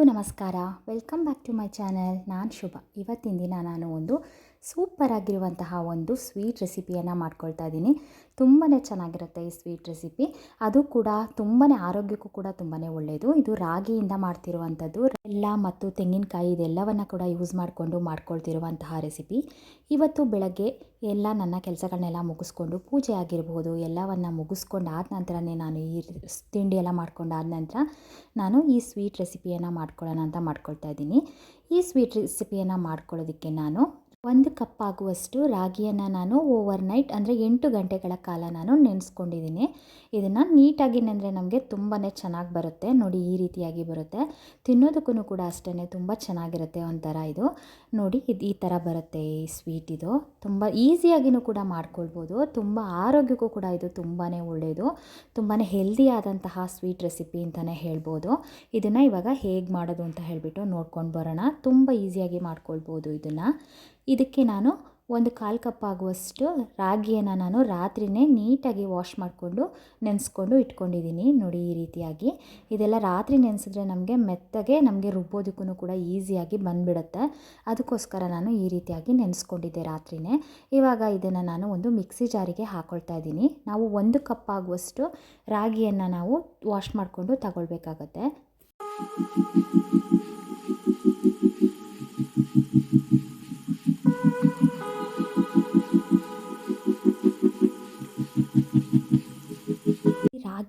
ಎಲ್ಲರಿಗೂ ನಮಸ್ಕಾರ. Welcome back to my channel. ನಾನು ಶುಭ. ಇವತ್ತಿನ ದಿನ ನಾನು ಒಂದು ಸೂಪರ್ ಆಗಿರುವಂತಹ ಒಂದು ಸ್ವೀಟ್ ರೆಸಿಪಿಯನ್ನು ಮಾಡ್ಕೊಳ್ತಾ ಇದ್ದೀನಿ. ತುಂಬಾ ಚೆನ್ನಾಗಿರುತ್ತೆ ಈ ಸ್ವೀಟ್ ರೆಸಿಪಿ. ಅದು ಕೂಡ ತುಂಬಾ ಆರೋಗ್ಯಕ್ಕೂ ಕೂಡ ತುಂಬಾ ಒಳ್ಳೆಯದು ಇದು ರಾಗಿಯಿಂದ ಮಾಡ್ತಿರುವಂಥದ್ದು. ಎಲ್ಲ ಮತ್ತು ತೆಂಗಿನಕಾಯಿ ಇದೆಲ್ಲವನ್ನು ಕೂಡ ಯೂಸ್ ಮಾಡಿಕೊಂಡು ಮಾಡ್ಕೊಳ್ತಿರುವಂತಹ ರೆಸಿಪಿ. ಇವತ್ತು ಬೆಳಗ್ಗೆ ಎಲ್ಲ ನನ್ನ ಕೆಲಸಗಳನ್ನೆಲ್ಲ ಮುಗಿಸ್ಕೊಂಡು ಪೂಜೆ ಆಗಿರ್ಬೋದು, ಎಲ್ಲವನ್ನು ಮುಗಿಸ್ಕೊಂಡು ಆದ ನಂತರನೇ ನಾನು ಈ ತಿಂಡಿ ಎಲ್ಲ ಮಾಡ್ಕೊಂಡಾದ ನಂತರ ನಾನು ಈ ಸ್ವೀಟ್ ರೆಸಿಪಿಯನ್ನು ಮಾಡ್ಕೊಳ್ಳೋಣ ಅಂತ ಮಾಡ್ಕೊಳ್ತಾ ಇದ್ದೀನಿ. ಈ ಸ್ವೀಟ್ ರೆಸಿಪಿಯನ್ನು ಮಾಡ್ಕೊಳ್ಳೋದಕ್ಕೆ ನಾನು ಒಂದು ಕಪ್ ಆಗುವಷ್ಟು ರಾಗಿಯನ್ನು ನಾನು ಓವರ್ ನೈಟ್ ಅಂದರೆ ಎಂಟು ಗಂಟೆಗಳ ಕಾಲ ನಾನು ನೆನೆಸ್ಕೊಂಡಿದ್ದೀನಿ. ಇದನ್ನು ನೀಟಾಗಿ ನೆಂದರೆ ನಮಗೆ ತುಂಬಾ ಚೆನ್ನಾಗಿ ಬರುತ್ತೆ. ನೋಡಿ ಈ ರೀತಿಯಾಗಿ ಬರುತ್ತೆ. ತಿನ್ನೋದಕ್ಕೂ ಕೂಡ ಅಷ್ಟೇ ತುಂಬ ಚೆನ್ನಾಗಿರುತ್ತೆ ಒಂಥರ ಇದು. ನೋಡಿ ಇದು ಈ ಥರ ಬರುತ್ತೆ ಈ ಸ್ವೀಟ್ ಇದು. ತುಂಬ ಈಸಿಯಾಗಿಯೂ ಕೂಡ ಮಾಡ್ಕೊಳ್ಬೋದು. ತುಂಬ ಆರೋಗ್ಯಕ್ಕೂ ಕೂಡ ಇದು ತುಂಬಾ ಒಳ್ಳೆಯದು ತುಂಬಾ ಹೆಲ್ದಿಯಾದಂತಹ ಸ್ವೀಟ್ ರೆಸಿಪಿ ಅಂತಲೇ ಹೇಳ್ಬೋದು. ಇದನ್ನು ಇವಾಗ ಹೇಗೆ ಮಾಡೋದು ಅಂತ ಹೇಳಿಬಿಟ್ಟು ನೋಡ್ಕೊಂಡು ಬರೋಣ. ತುಂಬ ಈಸಿಯಾಗಿ ಮಾಡ್ಕೊಳ್ಬೋದು ಇದನ್ನು. ಇದಕ್ಕೆ ನಾನು ಒಂದು ಕಾಲು ಕಪ್ ಆಗುವಷ್ಟು ರಾಗಿಯನ್ನು ನಾನು ರಾತ್ರಿಯೇ ನೀಟಾಗಿ ವಾಶ್ ಮಾಡಿಕೊಂಡು, ನೆನೆಸ್ಕೊಂಡು ಇಟ್ಕೊಂಡಿದ್ದೀನಿ ನೋಡಿ ಈ ರೀತಿಯಾಗಿ. ಇದೆಲ್ಲ ರಾತ್ರಿ ನೆನೆಸಿದ್ರೆ ನಮಗೆ ಮೆತ್ತಗೆ, ನಮಗೆ ರುಬ್ಬೋದಕ್ಕೂ ಕೂಡ ಈಸಿಯಾಗಿ ಬಂದುಬಿಡುತ್ತೆ. ಅದಕ್ಕೋಸ್ಕರ ನಾನು ಈ ರೀತಿಯಾಗಿ ನೆನೆಸ್ಕೊಂಡಿದ್ದೆ ರಾತ್ರಿಯೇ ಇವಾಗ ಇದನ್ನು ನಾನು ಒಂದು ಮಿಕ್ಸಿ ಜಾರಿಗೆ ಹಾಕ್ಕೊಳ್ತಾ ಇದ್ದೀನಿ. ನಾವು ಒಂದು ಕಪ್ ಆಗುವಷ್ಟು ರಾಗಿಯನ್ನು ನಾವು ವಾಶ್ ಮಾಡಿಕೊಂಡು ತಗೊಳ್ಬೇಕಾಗತ್ತೆ.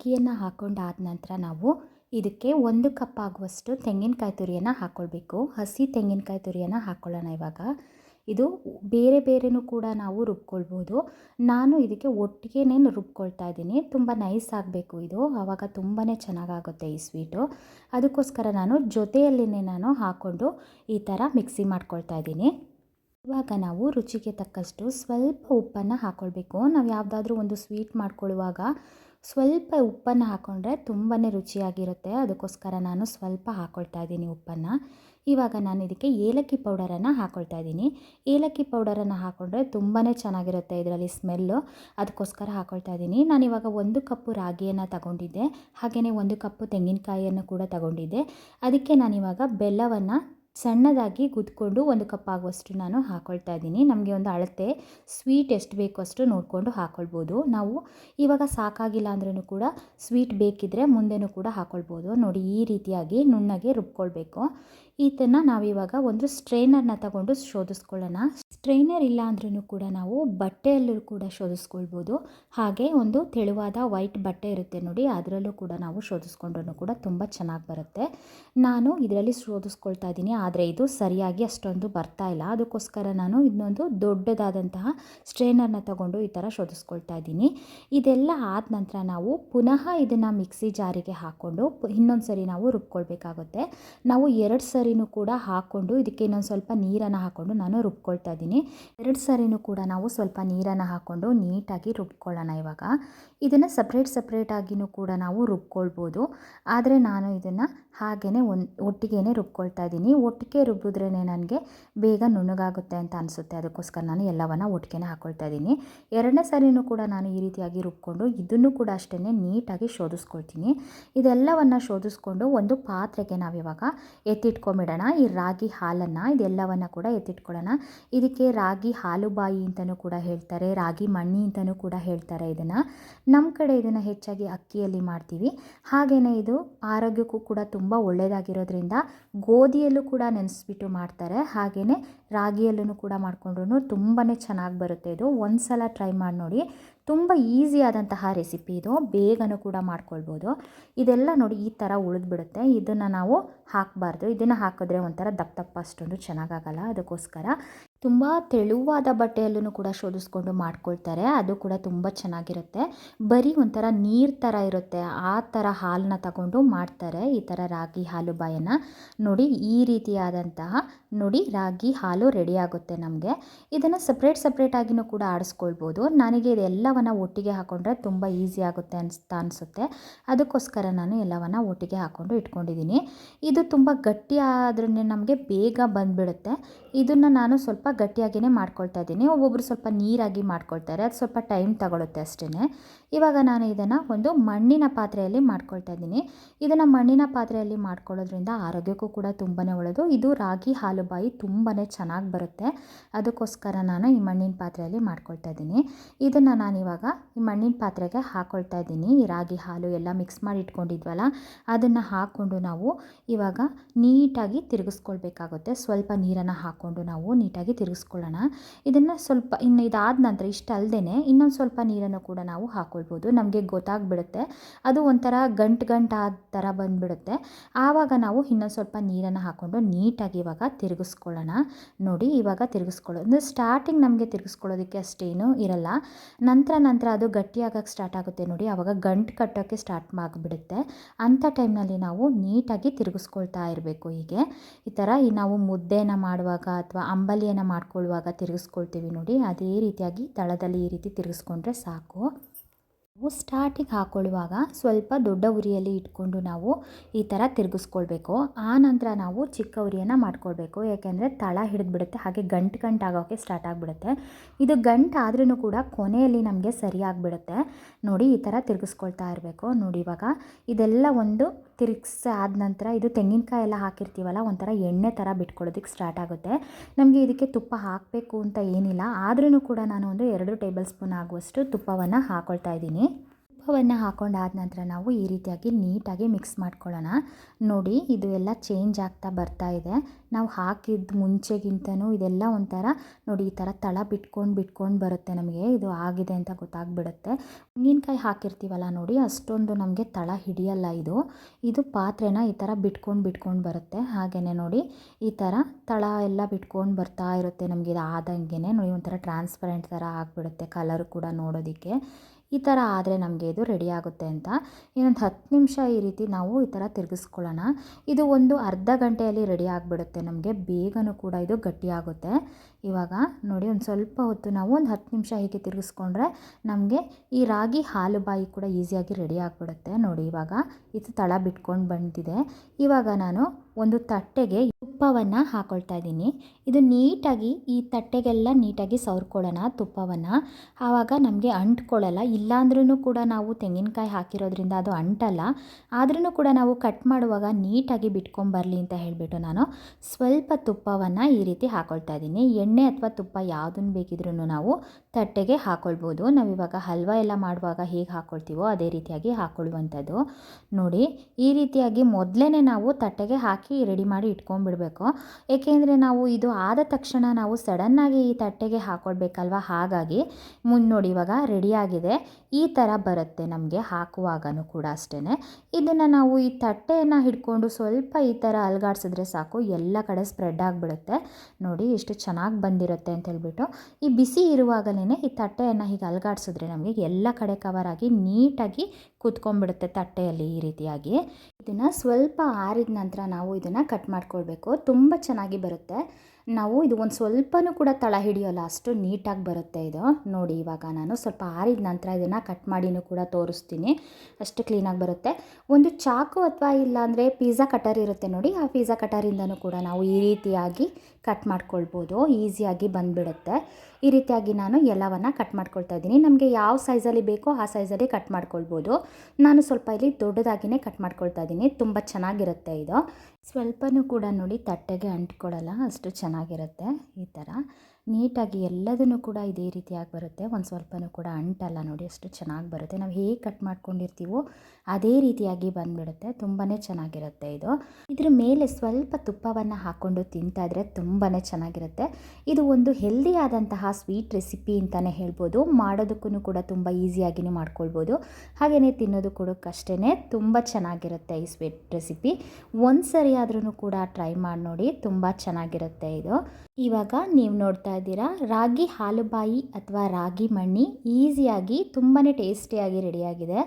ರಾಗಿಯನ್ನು ಹಾಕೊಂಡಾದ ನಂತರ ನಾವು ಇದಕ್ಕೆ ಒಂದು ಕಪ್ ಆಗುವಷ್ಟು ತೆಂಗಿನಕಾಯಿ ತುರಿಯನ್ನು ಹಾಕ್ಕೊಳ್ಬೇಕು ಹಸಿ ತೆಂಗಿನಕಾಯಿ ತುರಿಯನ್ನು ಹಾಕ್ಕೊಳ್ಳೋಣ ಇವಾಗ. ಇದು ಬೇರೆ ಬೇರೆನೂ ಕೂಡ ನಾವು ರುಬ್ಕೊಳ್ಬೋದು. ನಾನು ಇದಕ್ಕೆ ಒಟ್ಟಿಗೆನೇ ರುಬ್ಕೊಳ್ತಾ ಇದ್ದೀನಿ. ತುಂಬ ನೈಸ್ ಆಗಬೇಕು ಇದು. ಆವಾಗ ತುಂಬಾ ಚೆನ್ನಾಗಾಗುತ್ತೆ ಈ ಸ್ವೀಟು. ಅದಕ್ಕೋಸ್ಕರ ನಾನು ಜೊತೆಯಲ್ಲೇ ನಾನು ಹಾಕ್ಕೊಂಡು ಈ ಥರ ಮಿಕ್ಸಿ ಮಾಡ್ಕೊಳ್ತಾ ಇದ್ದೀನಿ. ಇವಾಗ ನಾವು ರುಚಿಗೆ ತಕ್ಕಷ್ಟು ಸ್ವಲ್ಪ ಉಪ್ಪನ್ನು ಹಾಕ್ಕೊಳ್ಬೇಕು ನಾವು ಯಾವುದಾದ್ರೂ ಒಂದು ಸ್ವೀಟ್ ಮಾಡ್ಕೊಳ್ಳುವಾಗ ಸ್ವಲ್ಪ ಉಪ್ಪನ್ನು ಹಾಕ್ಕೊಂಡ್ರೆ ತುಂಬಾ ರುಚಿಯಾಗಿರುತ್ತೆ. ಅದಕ್ಕೋಸ್ಕರ ನಾನು ಸ್ವಲ್ಪ ಹಾಕ್ಕೊಳ್ತಾ ಇದ್ದೀನಿ ಉಪ್ಪನ್ನು. ಇವಾಗ ನಾನು ಇದಕ್ಕೆ ಏಲಕ್ಕಿ ಪೌಡರನ್ನು ಹಾಕ್ಕೊಳ್ತಾ ಇದ್ದೀನಿ. ಏಲಕ್ಕಿ ಪೌಡರನ್ನು ಹಾಕ್ಕೊಂಡ್ರೆ ತುಂಬಾ ಚೆನ್ನಾಗಿರುತ್ತೆ ಇದರಲ್ಲಿ ಸ್ಮೆಲ್ಲು. ಅದಕ್ಕೋಸ್ಕರ ಹಾಕ್ಕೊಳ್ತಾ ಇದ್ದೀನಿ. ನಾನು ಇವಾಗ ಒಂದು ಕಪ್ಪು ರಾಗಿಯನ್ನು ತಗೊಂಡಿದ್ದೆ. ಹಾಗೆಯೇ ಒಂದು ಕಪ್ಪು ತೆಂಗಿನಕಾಯಿಯನ್ನು ಕೂಡ ತಗೊಂಡಿದ್ದೆ. ಅದಕ್ಕೆ ನಾನಿವಾಗ ಬೆಲ್ಲವನ್ನು ಸಣ್ಣದಾಗಿ ಗುದ್ಕೊಂಡು ಒಂದು ಕಪ್ ಆಗುವಷ್ಟು ನಾನು ಹಾಕ್ಕೊಳ್ತಾ ಇದ್ದೀನಿ. ನಮಗೆ ಒಂದು ಅಳತೆ ಸ್ವೀಟ್ ಎಷ್ಟು ಬೇಕು ಅಷ್ಟು ನೋಡಿಕೊಂಡು ಹಾಕ್ಕೊಳ್ಬೋದು ನಾವು ಇವಾಗ ಸಾಕಾಗಿಲ್ಲ ಅಂದ್ರೂ ಕೂಡ ಸ್ವೀಟ್ ಬೇಕಿದ್ದರೆ ಮುಂದೆನೂ ಕೂಡ ಹಾಕ್ಕೊಳ್ಬೋದು ನೋಡಿ ಈ ರೀತಿಯಾಗಿ ನುಣ್ಣಗೆ ರುಬ್ಕೊಳ್ಬೇಕು. ಇದನ್ನು ನಾವಿವಾಗ ಒಂದು ಸ್ಟ್ರೈನರ್ನ ತಗೊಂಡು ಶೋಧಿಸ್ಕೊಳ್ಳೋಣ. ಸ್ಟ್ರೈನರ್ ಇಲ್ಲ ಅಂದ್ರೂ ಕೂಡ ನಾವು ಬಟ್ಟೆಯಲ್ಲೂ ಕೂಡ ಶೋಧಿಸ್ಕೊಳ್ಬೋದು. ಹಾಗೆ ಒಂದು ತೆಳುವಾದ ವೈಟ್ ಬಟ್ಟೆ ಇರುತ್ತೆ ನೋಡಿ, ಅದರಲ್ಲೂ ಕೂಡ ನಾವು ಶೋಧಿಸ್ಕೊಂಡ್ರೂ ಕೂಡ ತುಂಬ ಚೆನ್ನಾಗಿ ಬರುತ್ತೆ. ನಾನು ಇದರಲ್ಲಿ ಶೋಧಿಸ್ಕೊಳ್ತಾ ಇದ್ದೀನಿ, ಆದರೆ ಇದು ಸರಿಯಾಗಿ ಅಷ್ಟೊಂದು ಬರ್ತಾ ಇಲ್ಲ. ಅದಕ್ಕೋಸ್ಕರ ನಾನು ಇನ್ನೊಂದು ದೊಡ್ಡದಾದಂತಹ ಸ್ಟ್ರೈನರ್ನ ತಗೊಂಡು ಈ ಥರ ಶೋಧಿಸ್ಕೊಳ್ತಾ ಇದ್ದೀನಿ. ಇದೆಲ್ಲ ಆದ ನಂತರ ನಾವು ಪುನಃ ಇದನ್ನು ಮಿಕ್ಸಿ ಜಾರಿಗೆ ಹಾಕ್ಕೊಂಡು ಇನ್ನೊಂದು ಸರಿ ನಾವು ರುಬ್ಕೊಳ್ಬೇಕಾಗುತ್ತೆ. ನಾವು ಎರಡು ಸರಿನೂ ಕೂಡ ಹಾಕ್ಕೊಂಡು ಇದಕ್ಕೆ ಇನ್ನೊಂದು ಸ್ವಲ್ಪ ನೀರನ್ನು ಹಾಕ್ಕೊಂಡು ನಾನು ರುಬ್ಕೊಳ್ತಾ ಇದ್ದೀನಿ. ಎರಡು ಸರಿನೂ ಕೂಡ ನಾವು ಸ್ವಲ್ಪ ನೀರನ್ನು ಹಾಕ್ಕೊಂಡು ನೀಟಾಗಿ ರುಬ್ಕೊಳ್ಳೋಣ ಇವಾಗ. ಇದನ್ನು ಸಪ್ರೇಟ್ ಸಪ್ರೇಟಾಗಿಯೂ ಕೂಡ ನಾವು ರುಬ್ಕೊಳ್ಬೋದು. ಆದರೆ ನಾನು ಇದನ್ನು ಹಾಗೆಯೇ ಒಂದು ಒಟ್ಟಿಗೆನೇ ರುಬ್ಕೊಳ್ತಾ ಇದ್ದೀನಿ. ಒಟ್ಟಿಗೆ ರುಬ್ಬಿದ್ರೇ ನನಗೆ ಬೇಗ ನುಣ್ಣಗಾಗುತ್ತೆ ಅಂತ ಅನಿಸುತ್ತೆ. ಅದಕ್ಕೋಸ್ಕರ ನಾನು ಎಲ್ಲವನ್ನು ಒಟ್ಟಿಗೆನೇ ಹಾಕ್ಕೊಳ್ತಾ ಇದ್ದೀನಿ. ಎರಡನೇ ಸಾರಿನೂ ಕೂಡ ನಾನು ಈ ರೀತಿಯಾಗಿ ರುಬ್ಕೊಂಡು ಇದನ್ನು ಕೂಡ ಅಷ್ಟೇ ನೀಟಾಗಿ ಶೋಧಿಸ್ಕೊಳ್ತೀನಿ. ಇದೆಲ್ಲವನ್ನು ಶೋಧಿಸ್ಕೊಂಡು ಒಂದು ಪಾತ್ರೆಗೆ ನಾವಿವಾಗ ಎತ್ತಿಟ್ಕೊಂಬಿಡೋಣ. ಈ ರಾಗಿ ಹಾಲನ್ನು, ಇದೆಲ್ಲವನ್ನು ಕೂಡ ಎತ್ತಿಟ್ಕೊಳ್ಳೋಣ. ಇದಕ್ಕೆ ರಾಗಿ ಹಾಲುಬಾಯಿ ಅಂತಲೂ ಕೂಡ ಹೇಳ್ತಾರೆ, ರಾಗಿ ಮಣ್ಣಿ ಅಂತಲೂ ಕೂಡ ಹೇಳ್ತಾರೆ ಇದನ್ನು. ನಮ್ಮ ಕಡೆ ಇದನ್ನು ಹೆಚ್ಚಾಗಿ ಅಕ್ಕಿಯಲ್ಲಿ ಮಾಡ್ತೀವಿ. ಹಾಗೆಯೇ ಇದು ಆರೋಗ್ಯಕ್ಕೂ ಕೂಡ ತುಂಬ ಒಳ್ಳೆಯದಾಗಿರೋದ್ರಿಂದ ಗೋಧಿಯಲ್ಲೂ ಕೂಡ ನೆನೆಸ್ಬಿಟ್ಟು ಮಾಡ್ತಾರೆ. ಹಾಗೆಯೇ ರಾಗಿಯಲ್ಲೂ ಕೂಡ ಮಾಡಿಕೊಂಡ್ರೂ ತುಂಬಾ ಚೆನ್ನಾಗಿ ಬರುತ್ತೆ ಇದು. ಒಂದು ಸಲ ಟ್ರೈ ಮಾಡಿ ನೋಡಿ. ತುಂಬ ಈಸಿ ಆದಂತಹ ರೆಸಿಪಿ ಇದು. ಬೇಗನೂ ಕೂಡ ಮಾಡ್ಕೊಳ್ಬೋದು. ಇದೆಲ್ಲ ನೋಡಿ ಈ ಥರ ಉಳಿದ್ಬಿಡುತ್ತೆ. ಇದನ್ನು ನಾವು ಹಾಕಬಾರ್ದು. ಇದನ್ನು ಹಾಕಿದ್ರೆ ಒಂಥರ ದಪ್ಪ ದಪ್ಪ ಅಷ್ಟೊಂದು ಚೆನ್ನಾಗಾಗಲ್ಲ ಅದಕ್ಕೋಸ್ಕರ ತುಂಬ ತೆಳುವಾದ ಬಟ್ಟೆಯಲ್ಲೂ ಕೂಡ ಶೋಧಿಸ್ಕೊಂಡು ಮಾಡ್ಕೊಳ್ತಾರೆ. ಅದು ಕೂಡ ತುಂಬ ಚೆನ್ನಾಗಿರುತ್ತೆ. ಬರೀ ಒಂಥರ ನೀರು ಥರ ಇರುತ್ತೆ. ಆ ಥರ ಹಾಲನ್ನ ತಗೊಂಡು ಮಾಡ್ತಾರೆ. ಈ ಥರ ರಾಗಿ ಹಾಲು ಬಾಯನ್ನ. ನೋಡಿ, ಈ ರೀತಿಯಾದಂತಹ ನೋಡಿ ರಾಗಿ ಹಾಲು ರೆಡಿ ಆಗುತ್ತೆ ನಮಗೆ. ಇದನ್ನು ಸಪ್ರೇಟ್ ಸಪ್ರೇಟಾಗಿಯೂ ಕೂಡ ಆಡಿಸ್ಕೊಳ್ಬೋದು. ನನಗೆ ಇದೆಲ್ಲವನ್ನು ಒಟ್ಟಿಗೆ ಹಾಕ್ಕೊಂಡ್ರೆ ತುಂಬ ಈಸಿ ಆಗುತ್ತೆ ಅನಿಸ್ತಾ ಅನಿಸುತ್ತೆ. ಅದಕ್ಕೋಸ್ಕರ ನಾನು ಎಲ್ಲವನ್ನು ಒಟ್ಟಿಗೆ ಹಾಕ್ಕೊಂಡು ಇಟ್ಕೊಂಡಿದ್ದೀನಿ. ಇದು ತುಂಬ ಗಟ್ಟಿ ಆದ್ರೂ ನಮಗೆ ಬೇಗ ಬಂದುಬಿಡುತ್ತೆ. ಇದನ್ನು ನಾನು ಸ್ವಲ್ಪ ಗಟ್ಟಿಯಾಗಿಯೇ ಮಾಡ್ಕೊಳ್ತಾ ಇದ್ದೀನಿ. ಒಬ್ಬೊಬ್ಬರು ಸ್ವಲ್ಪ ನೀರಾಗಿ ಮಾಡ್ಕೊಳ್ತಾರೆ. ಅದು ಸ್ವಲ್ಪ ಟೈಮ್ ತಗೊಳುತ್ತೆ ಅಷ್ಟೇ ಇವಾಗ ನಾನು ಇದನ್ನು ಒಂದು ಮಣ್ಣಿನ ಪಾತ್ರೆಯಲ್ಲಿ ಮಾಡ್ಕೊಳ್ತಾ ಇದ್ದೀನಿ. ಇದನ್ನು ಮಣ್ಣಿನ ಪಾತ್ರೆಯಲ್ಲಿ ಮಾಡ್ಕೊಳ್ಳೋದ್ರಿಂದ ಆರೋಗ್ಯಕ್ಕೂ ಕೂಡ ತುಂಬಾ ಒಳ್ಳೆಯದು ಇದು ರಾಗಿ ಹಾಲು ಬಾಯಿ ತುಂಬಾ ಚೆನ್ನಾಗಿ ಬರುತ್ತೆ. ಅದಕ್ಕೋಸ್ಕರ ನಾನು ಈ ಮಣ್ಣಿನ ಪಾತ್ರೆಯಲ್ಲಿ ಮಾಡ್ಕೊಳ್ತಾ ಇದ್ದೀನಿ. ಇದನ್ನು ನಾನಿವಾಗ ಈ ಮಣ್ಣಿನ ಪಾತ್ರೆಗೆ ಹಾಕೊಳ್ತಾ ಇದ್ದೀನಿ. ಈ ರಾಗಿ ಹಾಲು ಎಲ್ಲ ಮಿಕ್ಸ್ ಮಾಡಿ ಇಟ್ಕೊಂಡಿದ್ವಲ್ಲ, ಅದನ್ನು ಹಾಕ್ಕೊಂಡು ನಾವು ಇವಾಗ ನೀಟಾಗಿ ತಿರುಗಿಸ್ಕೊಳ್ಬೇಕಾಗುತ್ತೆ. ಸ್ವಲ್ಪ ನೀರನ್ನು ಹಾಕ್ಕೊಂಡು ನಾವು ನೀಟಾಗಿ ತಿರುಗಿಸ್ಕೊಳ್ಳೋಣ. ಇದನ್ನು ಸ್ವಲ್ಪ ಇನ್ನು ಇದಾದ ನಂತರ ಇಷ್ಟು ಅಲ್ಲದೆ ಇನ್ನೊಂದು ಸ್ವಲ್ಪ ನೀರನ್ನು ಕೂಡ ನಾವು ಹಾಕ್ಕೊಳ್ಬೋದು ನಮಗೆ ಗೊತ್ತಾಗ್ಬಿಡುತ್ತೆ. ಅದು ಒಂಥರ ಗಂಟು ಗಂಟು ಆದ ಥರ ಬಂದುಬಿಡುತ್ತೆ. ಆವಾಗ ನಾವು ಇನ್ನೊಂದು ಸ್ವಲ್ಪ ನೀರನ್ನು ಹಾಕ್ಕೊಂಡು ನೀಟಾಗಿ ಇವಾಗ ತಿರುಗಿಸ್ಕೊಳ್ಳೋಣ. ನೋಡಿ, ಇವಾಗ ತಿರುಗಿಸ್ಕೊಳ್ಳೋದು ಅಂದರೆ ಸ್ಟಾರ್ಟಿಂಗ್ ನಮಗೆ ತಿರುಗಿಸ್ಕೊಳ್ಳೋದಕ್ಕೆ ಅಷ್ಟೇನು ಇರಲ್ಲ. ನಂತರ ನಂತರ ಅದು ಗಟ್ಟಿಯಾಗಕ್ಕೆ ಸ್ಟಾರ್ಟ್ ಆಗುತ್ತೆ ನೋಡಿ. ಆವಾಗ ಗಂಟು ಕಟ್ಟೋಕ್ಕೆ ಸ್ಟಾರ್ಟ್ ಆಗಿಬಿಡುತ್ತೆ ಅಂಥ ಟೈಮ್ನಲ್ಲಿ ನಾವು ನೀಟಾಗಿ ತಿರುಗಿಸ್ಕೊಳ್ತಾ ಇರಬೇಕು ಹೀಗೆ. ಈ ಥರ ನಾವು ಮುದ್ದೆನ ಮಾಡುವಾಗ ಅಥವಾ ಅಂಬಲಿಯನ್ನು ಮಾಡ್ಕೊಳ್ಳುವಾಗ ತಿರುಗಿಸ್ಕೊಳ್ತೀವಿ ನೋಡಿ. ಅದೇ ರೀತಿಯಾಗಿ ತಳದಲ್ಲಿ ಈ ರೀತಿ ತಿರುಗಿಸ್ಕೊಂಡ್ರೆ ಸಾಕು. ನಾವು ಸ್ಟಾರ್ಟಿಗೆ ಹಾಕ್ಕೊಳ್ಳುವಾಗ ಸ್ವಲ್ಪ ದೊಡ್ಡ ಉರಿಯಲ್ಲಿ ಇಟ್ಕೊಂಡು ನಾವು ಈ ಥರ ತಿರುಗಿಸ್ಕೊಳ್ಬೇಕು. ಆ ನಂತರ ನಾವು ಚಿಕ್ಕ ಉರಿಯನ್ನು ಮಾಡ್ಕೊಳ್ಬೇಕು. ಯಾಕೆಂದರೆ ತಳ ಹಿಡಿದ್ಬಿಡುತ್ತೆ, ಹಾಗೆ ಗಂಟು ಗಂಟು ಆಗೋಕ್ಕೆ ಸ್ಟಾರ್ಟ್ ಆಗಿಬಿಡುತ್ತೆ. ಇದು ಗಂಟು ಆದ್ರೂ ಕೂಡ ಕೊನೆಯಲ್ಲಿ ನಮಗೆ ಸರಿಯಾಗಿಬಿಡುತ್ತೆ ನೋಡಿ ಈ ಥರ ತಿರುಗಿಸ್ಕೊಳ್ತಾ ಇರಬೇಕು. ನೋಡಿ ಇವಾಗ ಇದೆಲ್ಲ ಒಂದು ತಿರುಗಿಸಿ ಆದ ನಂತರ ಇದು ತೆಂಗಿನಕಾಯಿ ಎಲ್ಲ ಹಾಕಿರ್ತೀವಲ್ಲ, ಒಂಥರ ಎಣ್ಣೆ ಥರ ಬಿಟ್ಕೊಳ್ಳೋದಕ್ಕೆ ಸ್ಟಾರ್ಟ್ ಆಗುತ್ತೆ. ನಮಗೆ ಇದಕ್ಕೆ ತುಪ್ಪ ಹಾಕಬೇಕು ಅಂತ ಏನಿಲ್ಲ ಆದ್ರೂ ಕೂಡ ನಾನು ಒಂದು ಎರಡು ಟೇಬಲ್ ಸ್ಪೂನ್ ಆಗುವಷ್ಟು ತುಪ್ಪವನ್ನು ಹಾಕ್ಕೊಳ್ತಾ ಇದ್ದೀನಿ. ತುಪ್ಪವನ್ನು ಹಾಕೊಂಡಾದ ನಂತರ ನಾವು ಈ ರೀತಿಯಾಗಿ ನೀಟಾಗಿ ಮಿಕ್ಸ್ ಮಾಡ್ಕೊಳ್ಳೋಣ. ನೋಡಿ, ಇದು ಎಲ್ಲ ಚೇಂಜ್ ಆಗ್ತಾ ಬರ್ತಾ ಇದೆ. ನಾವು ಹಾಕಿದ ಮುಂಚೆಗಿಂತನೂ ಇದೆಲ್ಲ ಒಂಥರ, ನೋಡಿ, ಈ ಥರ ತಳ ಬಿಟ್ಕೊಂಡು ಬಿಟ್ಕೊಂಡು ಬರುತ್ತೆ ನಮಗೆ. ಇದು ಆಗಿದೆ ಅಂತ ಗೊತ್ತಾಗ್ಬಿಡುತ್ತೆ. ತೆಂಗಿನಕಾಯಿ ಹಾಕಿರ್ತೀವಲ್ಲ ನೋಡಿ, ಅಷ್ಟೊಂದು ನಮಗೆ ತಳ ಹಿಡಿಯಲ್ಲ ಇದು. ಇದು ಪಾತ್ರೆನ ಈ ಥರ ಬಿಟ್ಕೊಂಡು ಬಿಟ್ಕೊಂಡು ಬರುತ್ತೆ. ಹಾಗೆಯೇ ನೋಡಿ, ಈ ಥರ ತಳ ಎಲ್ಲ ಬಿಟ್ಕೊಂಡು ಬರ್ತಾ ಇರುತ್ತೆ ನಮಗೆ ಇದು ಆದಂಗೆ ನೋಡಿ, ಒಂಥರ ಟ್ರಾನ್ಸ್ಪರೆಂಟ್ ಥರ ಆಗಿಬಿಡುತ್ತೆ ಕಲರ್ ಕೂಡ ನೋಡೋದಕ್ಕೆ. ಈ ಥರ ಆದರೆ ನಮಗೆ ಇದು ರೆಡಿ ಆಗುತ್ತೆ ಅಂತ. ಇನ್ನೊಂದು ಹತ್ತು ನಿಮಿಷ ಈ ರೀತಿ ನಾವು ಈ ಥರ ತಿರುಗಿಸ್ಕೊಳ್ಳೋಣ. ಇದು ಒಂದು ಅರ್ಧ ಗಂಟೆಯಲ್ಲಿ ರೆಡಿ ಆಗಿಬಿಡುತ್ತೆ. ನಮಗೆ ಬೇಗನೂ ಕೂಡ ಇದು ಗಟ್ಟಿಯಾಗುತ್ತೆ. ಇವಾಗ ನೋಡಿ, ಒಂದು ಸ್ವಲ್ಪ ಹೊತ್ತು ನಾವು ಒಂದು ಹತ್ತು ನಿಮಿಷ ಹೀಗೆ ತಿರುಗಿಸ್ಕೊಂಡ್ರೆ ನಮಗೆ ಈ ರಾಗಿ ಹಾಲು ಬಾಯಿ ಕೂಡ ಈಸಿಯಾಗಿ ರೆಡಿ ಆಗಿಬಿಡುತ್ತೆ. ನೋಡಿ, ಇವಾಗ ಇದು ತಳ ಬಿಟ್ಕೊಂಡು ಬಂದಿದೆ. ಇವಾಗ ನಾನು ಒಂದು ತಟ್ಟೆಗೆ ತುಪ್ಪವನ್ನು ಹಾಕ್ಕೊಳ್ತಾ ಇದ್ದೀನಿ. ಇದು ನೀಟಾಗಿ, ಈ ತಟ್ಟೆಗೆಲ್ಲ ನೀಟಾಗಿ ಸವರ್ಕೊಳ್ಳೋಣ ತುಪ್ಪವನ್ನು. ಆವಾಗ ನಮಗೆ ಅಂಟ್ಕೊಳ್ಳಲ್ಲ. ಇಲ್ಲಾಂದ್ರೂ ಕೂಡ ನಾವು ತೆಂಗಿನಕಾಯಿ ಹಾಕಿರೋದ್ರಿಂದ ಅದು ಅಂಟಲ್ಲ. ಆದ್ರೂ ಕೂಡ ನಾವು ಕಟ್ ಮಾಡುವಾಗ ನೀಟಾಗಿ ಬಿಟ್ಕೊಂಬರಲಿ ಅಂತ ಹೇಳಿಬಿಟ್ಟು ನಾನು ಸ್ವಲ್ಪ ತುಪ್ಪವನ್ನು ಈ ರೀತಿ ಹಾಕ್ಕೊಳ್ತಾ ಇದ್ದೀನಿ. ಎಣ್ಣೆ ಅಥವಾ ತುಪ್ಪ ಯಾವುದನ್ನು ಬೇಕಿದ್ರೂ ನಾವು ತಟ್ಟೆಗೆ ಹಾಕ್ಕೊಳ್ಬೋದು ನಾವಿವಾಗ ಹಲ್ವ ಎಲ್ಲ ಮಾಡುವಾಗ ಹೇಗೆ ಹಾಕ್ಕೊಳ್ತೀವೋ ಅದೇ ರೀತಿಯಾಗಿ ಹಾಕ್ಕೊಳ್ಳುವಂಥದ್ದು ನೋಡಿ, ಈ ರೀತಿಯಾಗಿ ಮೊದಲೇ ನಾವು ತಟ್ಟೆಗೆ ಹಾಕಿ ರೆಡಿ ಮಾಡಿ ಇಟ್ಕೊಂಡ್ಬಿಡ್ಬೇಕು. ಏಕೆಂದರೆ ನಾವು ಇದು ಆದ ತಕ್ಷಣ ನಾವು ಸಡನ್ನಾಗಿ ಈ ತಟ್ಟೆಗೆ ಹಾಕ್ಕೊಳ್ಬೇಕಲ್ವ ಹಾಗಾಗಿ ಮುಂದೆ ನೋಡಿ ಇವಾಗ ರೆಡಿಯಾಗಿದೆ ಈ ಥರ ಬರುತ್ತೆ ನಮಗೆ ಹಾಕುವಾಗನೂ ಕೂಡ ಅಷ್ಟೇ ಇದನ್ನು ನಾವು ಈ ತಟ್ಟೆಯನ್ನು ಹಿಡ್ಕೊಂಡು ಸ್ವಲ್ಪ ಈ ಥರ ಅಲ್ಗಾಡ್ಸಿದ್ರೆ ಸಾಕು, ಎಲ್ಲ ಕಡೆ ಸ್ಪ್ರೆಡ್ ಆಗಿಬಿಡುತ್ತೆ. ನೋಡಿ ಎಷ್ಟು ಚೆನ್ನಾಗಿ ಬಂದಿರುತ್ತೆ ಅಂತ ಹೇಳ್ಬಿಟ್ಟು. ಈ ಬಿಸಿ ಇರುವಾಗಲೇ ಈ ತಟ್ಟೆಯನ್ನು ಹೀಗೆ ಅಲ್ಗಾಡ್ಸಿದ್ರೆ ನಮಗೆ ಎಲ್ಲ ಕಡೆ ಕವರ್ ಆಗಿ ನೀಟಾಗಿ ಕೂತ್ಕೊಂಡ್ಬಿಡುತ್ತೆ ತಟ್ಟೆಯಲ್ಲಿ ಈ ರೀತಿಯಾಗಿ. ಇದನ್ನು ಸ್ವಲ್ಪ ಆರಿದ ನಂತರ ನಾವು ಇದನ್ನು ಕಟ್ ಮಾಡ್ಕೊಳ್ಬೇಕು. ತುಂಬ ಚೆನ್ನಾಗಿ ಬರುತ್ತೆ. ನಾವು ಇದು ಒಂದು ಸ್ವಲ್ಪನೂ ಕೂಡ ತಳ ಹಿಡಿಯೋಲ್ಲ, ಅಷ್ಟು ನೀಟಾಗಿ ಬರುತ್ತೆ ಇದು. ನೋಡಿ, ಇವಾಗ ನಾನು ಸ್ವಲ್ಪ ಆರಿದ ನಂತರ ಇದನ್ನು ಕಟ್ ಮಾಡಿನೂ ಕೂಡ ತೋರಿಸ್ತೀನಿ. ಅಷ್ಟು ಕ್ಲೀನಾಗಿ ಬರುತ್ತೆ. ಒಂದು ಚಾಕು ಅಥವಾ ಇಲ್ಲಾಂದರೆ ಪಿಜ್ಜಾ ಕಟರ್ ಇರುತ್ತೆ ನೋಡಿ, ಆ ಪಿಜ್ಜಾ ಕಟರಿಂದನೂ ಕೂಡ ನಾವು ಈ ರೀತಿಯಾಗಿ ಕಟ್ ಮಾಡ್ಕೊಳ್ಬೋದು. ಈಸಿಯಾಗಿ ಬಂದುಬಿಡುತ್ತೆ. ಈ ರೀತಿಯಾಗಿ ನಾನು ಎಲ್ಲವನ್ನು ಕಟ್ ಮಾಡ್ಕೊಳ್ತಾ ಇದ್ದೀನಿ. ನಮಗೆ ಯಾವ ಸೈಜಲ್ಲಿ ಬೇಕೋ ಆ ಸೈಜಲ್ಲಿ ಕಟ್ ಮಾಡ್ಕೊಳ್ಬೋದು. ನಾನು ಸ್ವಲ್ಪ ಇಲ್ಲಿ ದೊಡ್ಡದಾಗಿಯೇ ಕಟ್ ಮಾಡ್ಕೊಳ್ತಾ ಇದ್ದೀನಿ. ತುಂಬ ಚೆನ್ನಾಗಿರುತ್ತೆ ಇದು. ಸ್ವಲ್ಪನೂ ಕೂಡ ನೋಡಿ ತಟ್ಟೆಗೆ ಅಂಟ್ಕೊಳ್ಳಲ್ಲ, ಅಷ್ಟು ಚೆನ್ನಾಗಿರುತ್ತೆ ಈ ಥರ ನೀಟಾಗಿ ಎಲ್ಲದನ್ನು ಕೂಡ ಇದೇ ರೀತಿಯಾಗಿ ಬರುತ್ತೆ. ಒಂದು ಸ್ವಲ್ಪನೂ ಕೂಡ ಅಂಟಲ್ಲ ನೋಡಿ, ಅಷ್ಟು ಚೆನ್ನಾಗಿ ಬರುತ್ತೆ. ನಾವು ಹೇಗೆ ಕಟ್ ಮಾಡ್ಕೊಂಡಿರ್ತೀವೋ ಅದೇ ರೀತಿಯಾಗಿ ಬಂದುಬಿಡುತ್ತೆ. ತುಂಬಾ ಚೆನ್ನಾಗಿರುತ್ತೆ ಇದು. ಇದ್ರ ಮೇಲೆ ಸ್ವಲ್ಪ ತುಪ್ಪವನ್ನು ಹಾಕ್ಕೊಂಡು ತಿಂತಾ ಇದ್ರೆ ತುಂಬಾ ಚೆನ್ನಾಗಿರುತ್ತೆ. ಇದು ಒಂದು ಹೆಲ್ದಿ ಆದಂತಹ ಸ್ವೀಟ್ ರೆಸಿಪಿ ಅಂತಲೇ ಹೇಳ್ಬೋದು. ಮಾಡೋದಕ್ಕೂ ಕೂಡ ತುಂಬ ಈಸಿಯಾಗಿಯೂ ಮಾಡ್ಕೊಳ್ಬೋದು. ಹಾಗೆಯೇ ತಿನ್ನೋದು ಕೂಡ ಅಷ್ಟೇ ತುಂಬ ಚೆನ್ನಾಗಿರುತ್ತೆ ಈ ಸ್ವೀಟ್ ರೆಸಿಪಿ ಒಂದು ಸರಿ ಆದ್ರೂ ಕೂಡ ಟ್ರೈ ಮಾಡಿ ನೋಡಿ, ತುಂಬ ಚೆನ್ನಾಗಿರುತ್ತೆ ಇದು. ಇವಾಗ ನೀವು ನೋಡ್ತಾ ಇದ್ದೀರಾ, ರಾಗಿ ಹಾಲುಬಾಯಿ ಅಥವಾ ರಾಗಿ ಮಣ್ಣಿ ಈಸಿಯಾಗಿ ತುಂಬಾ ಟೇಸ್ಟಿಯಾಗಿ ರೆಡಿಯಾಗಿದೆ.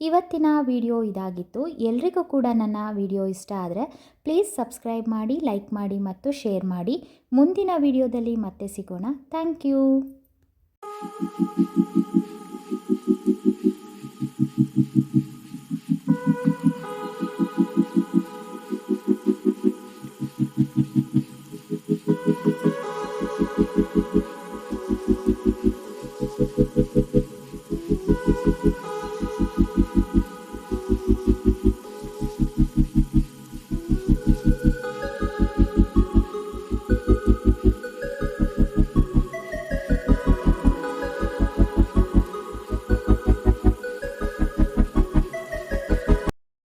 ಇವತ್ತಿನ ವಿಡಿಯೋ ಇದಾಗಿತ್ತು. ಎಲ್ರಿಗೂ ಕೂಡ ನನ್ನ ವಿಡಿಯೋ ಇಷ್ಟ ಆದರೆ ಪ್ಲೀಸ್ ಸಬ್ಸ್ಕ್ರೈಬ್ ಮಾಡಿ, ಲೈಕ್ ಮಾಡಿ ಮತ್ತು ಶೇರ್ ಮಾಡಿ. ಮುಂದಿನ ವಿಡಿಯೋದಲ್ಲಿ ಮತ್ತೆ ಸಿಗೋಣ. Thank you.